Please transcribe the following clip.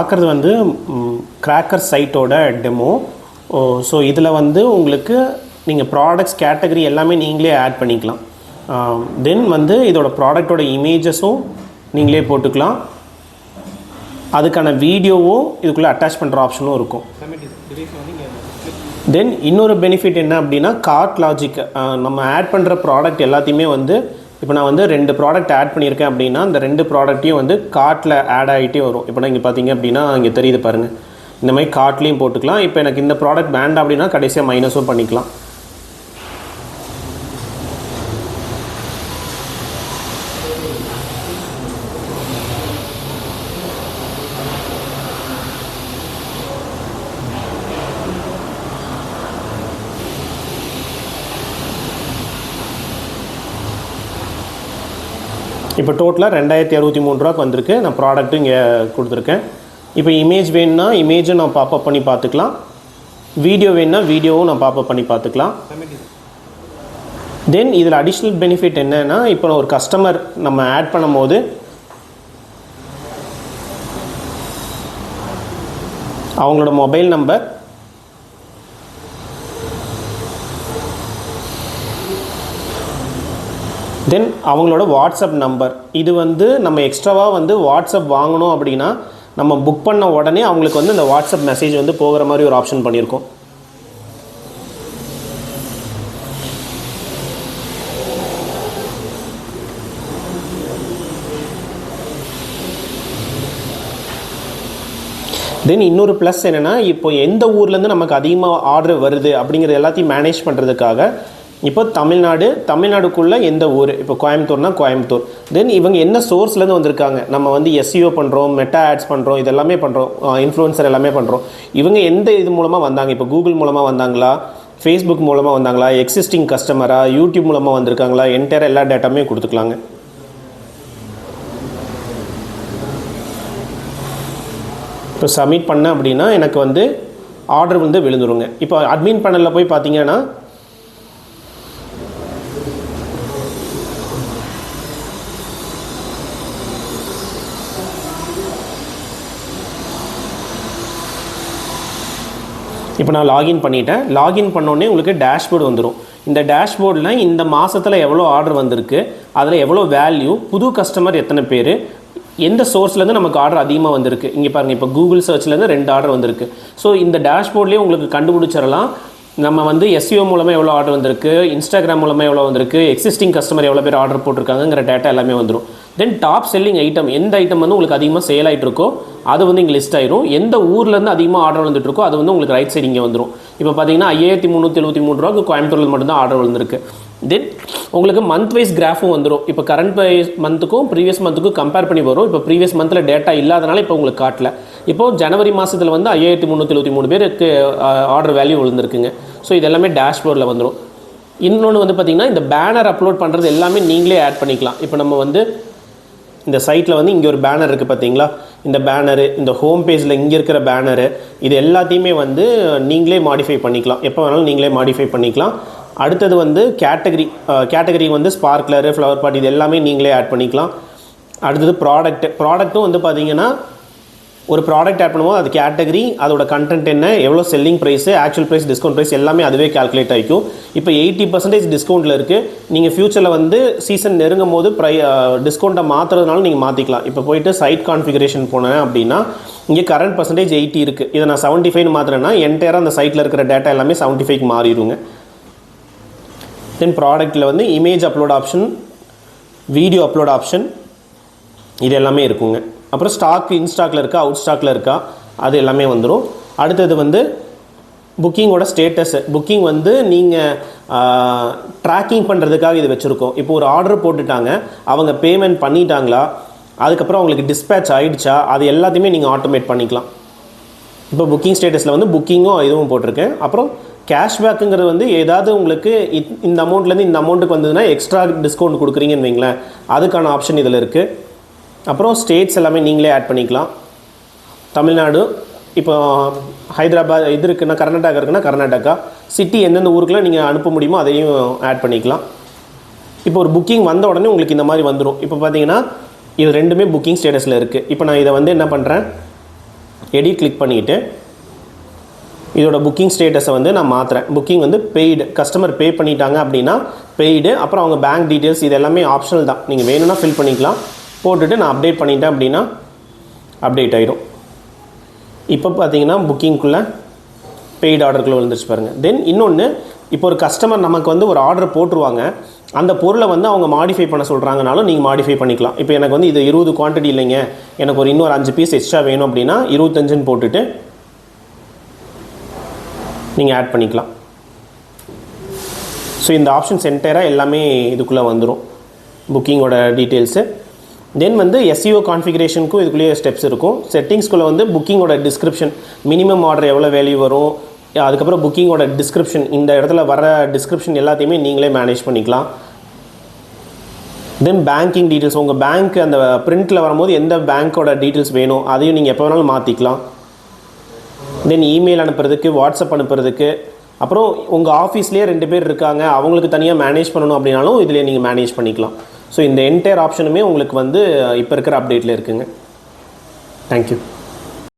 பார்க்குறது வந்து cracker சைட்டோட demo so இதில் வந்து உங்களுக்கு நீங்கள் ப்ராடக்ட்ஸ் கேட்டகரி எல்லாமே நீங்களே ஆட் பண்ணிக்கலாம். தென் வந்து இதோட ப்ராடக்டோட இமேஜஸும் நீங்களே போட்டுக்கலாம். அதுக்கான வீடியோவும் இதுக்குள்ளே அட்டாச் பண்ணுற ஆப்ஷனும் இருக்கும். தென் இன்னொரு பெனிஃபிட் என்ன அப்படின்னா கார்ட் லாஜிக் நம்ம ஆட் பண்ணுற ப்ராடக்ட் எல்லாத்தையுமே வந்து இப்போ நான் வந்து ரெண்டு ப்ராடக்ட் ஆட் பண்ணியிருக்கேன் அப்படின்னா அந்த ரெண்டு ப்ராடக்ட்டையும் வந்து கார்ட்டில் ஆட் ஆகிட்டே வரும். இப்போ நான் இங்கே பார்த்தீங்க அப்படின்னா இங்கே தெரியுது பாருங்கள் இந்த மாதிரி கார்ட்லேயும் போட்டுக்கலாம். இப்போ எனக்கு இந்த ப்ராடக்ட் வேண்டாம் அப்படின்னா கடைசியாக மைனஸும் பண்ணிக்கலாம். இப்போ டோட்டலாக ரெண்டாயிரத்தி அறுபத்தி மூணு ரூபாக்கு வந்திருக்கு. நான் ப்ராடக்ட்டும் இங்கே கொடுத்துருக்கேன். இப்போ இமேஜ் வேணும்னா இமேஜும் நான் பாப்பப் பண்ணி பார்த்துக்கலாம். வீடியோ வேணும்னா வீடியோவும் நான் பாப்பப் பண்ணி பார்த்துக்கலாம். தென் இதில் அடிஷ்னல் பெனிஃபிட் என்னென்னா இப்போ ஒரு கஸ்டமர் நம்ம ஆட் பண்ணும்போது அவங்களோட மொபைல் நம்பர் தென் அவங்களோட வாட்ஸ்அப் நம்பர் இது வந்து நம்ம எக்ஸ்ட்ராவாக வந்து வாட்ஸ்அப் வாங்கணும் அப்படின்னா நம்ம புக் பண்ண உடனே அவங்களுக்கு வந்து இந்த வாட்ஸ்அப் மெசேஜ் வந்து போகிற மாதிரி ஒரு ஆப்ஷன் பண்ணியிருக்கோம். தென் இன்னொரு ப்ளஸ் என்னென்னா இப்போ எந்த ஊர்லேருந்து நமக்கு அதிகமாக ஆர்டர் வருது அப்படிங்கிறது எல்லாத்தையும் மேனேஜ் பண்ணுறதுக்காக இப்போ தமிழ்நாடு தமிழ்நாடுக்குள்ளே எந்த ஊர்? இப்போ கோயம்புத்தூர்னா கோயம்புத்தூர். தென் இவங்க என்ன சோர்ஸ்லேருந்து வந்திருக்காங்க? நம்ம வந்து எஸ்சிஓ பண்ணுறோம் மெட்டா ஆட்ஸ் பண்ணுறோம் இதெல்லாமே பண்ணுறோம் இன்ஃப்ளூன்சர் எல்லாமே பண்ணுறோம் இவங்க எந்த இது மூலமாக வந்தாங்க? இப்போ கூகுள் மூலமாக வந்தாங்களா? ஃபேஸ்புக் மூலமாக வந்தாங்களா? எக்ஸிஸ்டிங் கஸ்டமராக யூடியூப் மூலமாக வந்திருக்காங்களா? என்டையர் எல்லா டேட்டாமே கொடுத்துக்கலாங்க. இப்போ சப்மிட் பண்ணேன் அப்படின்னா எனக்கு வந்து ஆர்டர் வந்து விழுந்துருங்க. இப்போ அட்மின் பேனலில் போய் பார்த்தீங்கன்னா இப்போ நான் லாகின் பண்ணிட்டேன். லாகின் பண்ணோடனே உங்களுக்கு டேஷ்போர்டு வந்துடும் இந்த டேஷ்போர்டில் இந்த மாதத்தில் எவ்வளோ ஆர்டர் வந்திருக்கு அதில் எவ்வளோ வேல்யூ புது கஸ்டமர் எத்தனை பேர் எந்த சோர்ஸ்லேருந்து நமக்கு ஆர்டர் அதிகமாக வந்திருக்கு. இங்கே பாருங்கள் இப்போ கூகுள் சர்ச்லேருந்து ரெண்டு ஆர்டர் வந்திருக்கு. ஸோ இந்த டேஷ்போர்ட்லேயே உங்களுக்கு கண்டுபிடிச்சிடலாம். நம்ம வந்து எஸ்இஓ மூலமாக எவ்வளோ ஆர்டர் வந்திருக்கு இன்ஸ்டாகிராம் மூலமாக எவ்வளோ வந்திருக்கு எக்ஸிஸ்டிங் கஸ்டமர் எவ்வளோ பேர் ஆர்டர் போட்டிருக்காங்கிற டேட்டா எல்லாமே வந்துடும் தென் டாப் செல்லிங் ஐட்டம் எந்த ஐட்டம் வந்து உங்களுக்கு அதிகமாக சேல் ஆகிட்டு இருக்கோ அது வந்து இங்கே லிஸ்ட் ஆயிரும். எந்த ஊர்லேருந்து அதிகமாக ஆர்டர் வந்துட்டு இருக்கோ அது வந்து உங்களுக்கு ரைட் சைடு இங்கே வந்துடும் இப்போ பார்த்தீங்கன்னா ஐயாயிரத்தி முந்நூற்றி எழுபத்தி மூணு ரூபாய்க்கு கோயம்புத்தூரில் மட்டும்தான் ஆர்டர் வந்திருக்கு. தென் உங்களுக்கு மந்த் வைஸ் கிராஃபும் வந்துடும் இப்போ கரண்ட் வைஸ் மந்த்துக்கும் ப்ரீவியஸ் மந்த்துக்கும் கம்பேர் பண்ணி வரும். இப்போ ப்ரீவியஸ் மந்தில் டேட்டா இல்லாதனால இப்போ உங்களுக்கு காட்டல. இப்போ ஜனவரி மாதத்தில் வந்து ஐயாயிரத்தி முந்நூற்றி எழுபத்தி மூணு பேருக்கு ஆர்டர் வேல்யூ விழுந்திருக்குங்க. ஸோ இது எல்லாமே டேஷ்போர்டில் வந்துடும் இன்னொன்று வந்து பார்த்திங்கன்னா இந்த பேனர் அப்லோட் பண்ணுறது எல்லாமே நீங்களே ஆட் பண்ணிக்கலாம். இப்போ நம்ம வந்து இந்த சைட்டில் வந்து இங்கே ஒரு பேனர் இருக்குது பார்த்தீங்களா இந்த பேனரு இந்த ஹோம் பேஜில் இங்கே இருக்கிற பேனரு இது எல்லாத்தையுமே வந்து நீங்களே மாடிஃபை பண்ணிக்கலாம். எப்போ வேணாலும் நீங்களே மாடிஃபை பண்ணிக்கலாம். அடுத்தது வந்து கேட்டகரி கேட்டகரி வந்து ஸ்பார்க்லரு ஃப்ளவர் பாட் இது எல்லாமே நீங்களே ஆட் பண்ணிக்கலாம். அடுத்தது ப்ராடக்ட் ப்ராடக்ட்டும் வந்து பார்த்திங்கன்னா ஒரு ப்ராடக்ட் ஆட் பண்ணும்போது அது கேட்டகரி அதோட கண்டென்ட் என்ன எவ்வளோ selling price actual price discount price எல்லாமே அதுவே கால்குலேட் ஆகிக்கும். இப்போ எயிட்டி பர்சன்டேஜ் டிஸ்கவுண்ட்டில் இருக்குது நீங்கள் ஃப்யூச்சரில் வந்து சீசன் நெருங்கும் போது ப்ரை டிஸ்கவுண்ட்டை மாற்றுறதுனால நீங்கள் மாற்றிக்கலாம் இப்போ போயிட்டு சைட் கான்ஃபிகரேஷன் போனேன் அப்படின்னா இங்கே கரண்ட் பர்சன்டேஜ் எயிட்டி இருக்குது இதை நான் செவன்ட்டி ஃபைவ் மாற்றுறேன்னா என்டையராக அந்த சைட்டில் இருக்கிற டேட்டா எல்லாமே செவன்ட்டி ஃபைவ்க்கு மாறிடுங்க. தென் ப்ராடக்ட்டில் வந்து image upload option video upload option இது எல்லாமே இருக்குங்க. அப்புறம் ஸ்டாக் இன்ஸ்டாக்கில் இருக்கா அவுட் ஸ்டாக்கில் இருக்கா அது எல்லாமே வந்துடும் அடுத்தது வந்து புக்கிங்கோட ஸ்டேட்டஸ் புக்கிங் வந்து நீங்கள் ட்ராக்கிங் பண்ணுறதுக்காக இது வச்சுருக்கோம். இப்போ ஒரு ஆர்டர் போட்டுட்டாங்க அவங்க பேமெண்ட் பண்ணிட்டாங்களா அதுக்கப்புறம் அவங்களுக்கு டிஸ்பேச் ஆகிடுச்சா அது எல்லாத்தையுமே நீங்கள் ஆட்டோமேட் பண்ணிக்கலாம். இப்போ புக்கிங் ஸ்டேட்டஸில் வந்து புக்கிங்கும் இதுவும் போட்டிருக்கேன். அப்புறம் கேஷ்பேக்குங்கிறது வந்து ஏதாவது உங்களுக்கு இந்த அமௌண்ட்லேருந்து இந்த அமௌண்ட்டுக்கு வந்ததுன்னா எக்ஸ்ட்ரா டிஸ்கவுண்ட் கொடுக்குறீங்கன்னு வைங்களேன். அதுக்கான ஆப்ஷன் இதில் இருக்குது அப்புறம் ஸ்டேட்ஸ் எல்லாமே நீங்களே ஆட் பண்ணிக்கலாம். தமிழ்நாடு இப்போ ஹைதராபாத் இது இருக்குன்னா கர்நாடகா இருக்குன்னா கர்நாடகா. சிட்டி எந்தெந்த ஊருக்குலாம் நீங்கள் அனுப்ப முடியுமோ அதையும் ஆட் பண்ணிக்கலாம். இப்போ ஒரு புக்கிங் வந்த உடனே உங்களுக்கு இந்த மாதிரி வந்துடும் இப்போ பார்த்தீங்கன்னா இது ரெண்டுமே புக்கிங் ஸ்டேட்டஸில் இருக்குது இப்போ நான் இதை வந்து என்ன பண்ணுறேன் எடிட் கிளிக் பண்ணிவிட்டு இதோட புக்கிங் ஸ்டேட்டஸை வந்து நான் மாற்றுறேன் புக்கிங் வந்து பெய்டு கஸ்டமர் பே பண்ணிட்டாங்க அப்படின்னா பெய்டு அப்புறம் அவங்க பேங்க் டீட்டெயில்ஸ் இது எல்லாமே ஆப்ஷனல் தான். நீங்கள் வேணும்னா ஃபில் பண்ணிக்கலாம். போட்டுட்டு நான் அப்டேட் பண்ணிட்டேன் அப்படின்னா அப்டேட் ஆகிடும் இப்போ பார்த்தீங்கன்னா புக்கிங்குள்ளே பெய்டு ஆர்டருக்குள்ளே விழுந்துருச்சு பாருங்கள் தென் இன்னொன்று இப்போ ஒரு கஸ்டமர் நமக்கு வந்து ஒரு ஆர்டர் போட்டுருவாங்க. அந்த பொருளை வந்து அவங்க மாடிஃபை பண்ண சொல்கிறாங்கனாலும் நீங்கள் மாடிஃபை பண்ணிக்கலாம். இப்போ எனக்கு வந்து இது இருபது குவான்டிட்டி இல்லைங்க. எனக்கு ஒரு இன்னொரு அஞ்சு பீஸ் எக்ஸ்ட்ரா வேணும் அப்படின்னா இருபத்தஞ்சுன்னு போட்டுட்டு நீங்கள் ஆட் பண்ணிக்கலாம். ஸோ இந்த ஆப்ஷன்ஸ் என்டையராக எல்லாமே இதுக்குள்ளே வந்துடும் புக்கிங்கோட டீட்டெயில்ஸு தென் வந்து எஸ்இஓ கான்ஃபிகரேஷனுக்கும் இதுக்குள்ளேயே ஸ்டெப்ஸ் இருக்கும். செட்டிங்ஸ்குள்ளே வந்து புக்கிங்கோட டிஸ்கிரிப்ஷன் மினிமம் ஆர்டர் எவ்வளோ வேல்யூ வரும் அதுக்கப்புறம் புக்கிங்கோட டிஸ்கிரிப்ஷன் இந்த இடத்துல வர டிஸ்கிரிப்ஷன் எல்லாத்தையுமே நீங்களே மேனேஜ் பண்ணிக்கலாம். தென் பேங்கிங் டீட்டெயில்ஸ் உங்கள் பேங்க் அந்த பிரிண்ட்டில் வரும்போது எந்த பேங்க்கோட டீட்டெயில்ஸ் வேணும் அதையும் நீங்கள் எப்போ வேணாலும் மாற்றிக்கலாம் தென் இமெயில் அனுப்புறதுக்கு வாட்ஸ்அப் அனுப்புறதுக்கு அப்புறம் உங்கள் ஆஃபீஸ்லேயே ரெண்டு பேர் இருக்காங்க அவங்களுக்கு தனியாக மேனேஜ் பண்ணணும் அப்படின்னாலும் இதில் நீங்கள் மேனேஜ் பண்ணிக்கலாம். ஸோ இந்த என்டையர் ஆப்ஷனுமே உங்களுக்கு வந்து இப்போ இருக்கிற அப்டேட்டில் இருக்குங்க. தேங்க்யூ